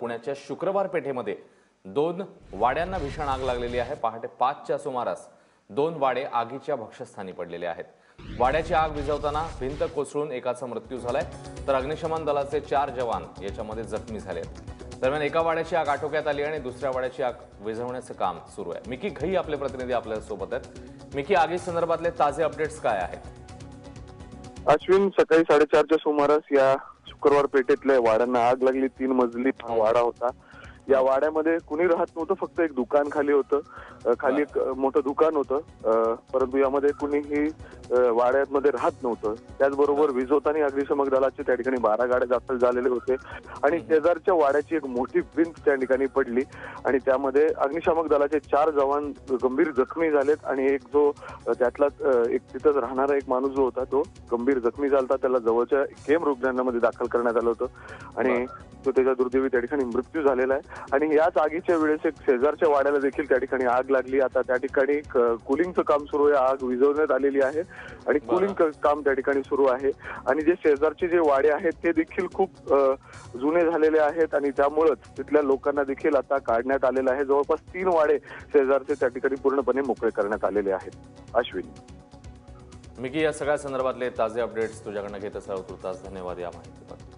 पुण्याच्या शुक्रवार पेठेमध्ये दोन वाड्यांना भीषण आग लागलेली आहे. पहाटे पाचच्या सुमारास दोन वाडे आगीच्या भक्षस्थानी पडलेले आहेत. वाड्याची आग विझवताना भिंत कोसळून एकाचा मृत्यू झालाय. तर अग्निशमन दलाचे चार जवान याच्यामध्ये जखमी झाले आहेत. दरम्यान एका वाड्याची आग आटोक्यात आली आणि दुसऱ्या वाड्याची आग विझवण्याचं काम सुरू आहे. मिकी घई आपले प्रतिनिधी आपल्यासोबत आहेत. मिकी आगी संदर्भातले ताजे अपडेट्स काय आहेत? अश्विन सकाळी साडेचारच्या सुमारास या शुक्रवार पेठेतल्या वाड्यांना आग लागली तीन मजली वाडा होता. या वाड्यामध्ये कुणी राहत नव्हतं फक्त एक दुकान खाली होतं. खाली एक मोठं दुकान होतं. परंतु यामध्ये कुणीही वाड्यामध्ये राहत नव्हतं. त्याचबरोबर विझवताना अग्निशमक दलाचे त्या ठिकाणी बारा गाड्या दाखल झालेले होते. आणि शेजारच्या वाड्याची एक मोठी भिंत त्या ठिकाणी पडली. आणि त्यामध्ये अग्निशामक दलाचे चार जवान गंभीर जखमी झालेत. आणि एक जो त्यातला एक तिथंच राहणारा एक माणूस जो होता तो गंभीर जखमी झाला त्याला जवळच्या केम रुग्णालयामध्ये दाखल करण्यात आलं होतं. आणि तो त्याच्या दुर्दैवी त्या ठिकाणी मृत्यू झालेला आहे. आणि याच आगीच्या वेळेस एक शेजारच्या वाड्याला देखील त्या ठिकाणी आग लागली. आता त्या ठिकाणी कुलिंगचं काम सुरू आहे. आग विझवण्यात आलेली आहे. आणि कुलिंग काम त्या ठिकाणी सुरू आहे. आणि जे शेजारचे जे वाडे आहेत ते देखील खूप जुने झालेले आहेत. आणि त्यामुळंच तिथल्या लोकांना देखील आता काढण्यात आलेलं आहे. जवळपास तीन वाडे शेजारचे त्या ठिकाणी पूर्णपणे मोकळे करण्यात आलेले आहेत. अश्विन. मिकी या सगळ्या संदर्भातले ताजे अपडेट्स तुझ्याकडनं घेत असावं तुर्तास धन्यवाद या माहितीबद्दल.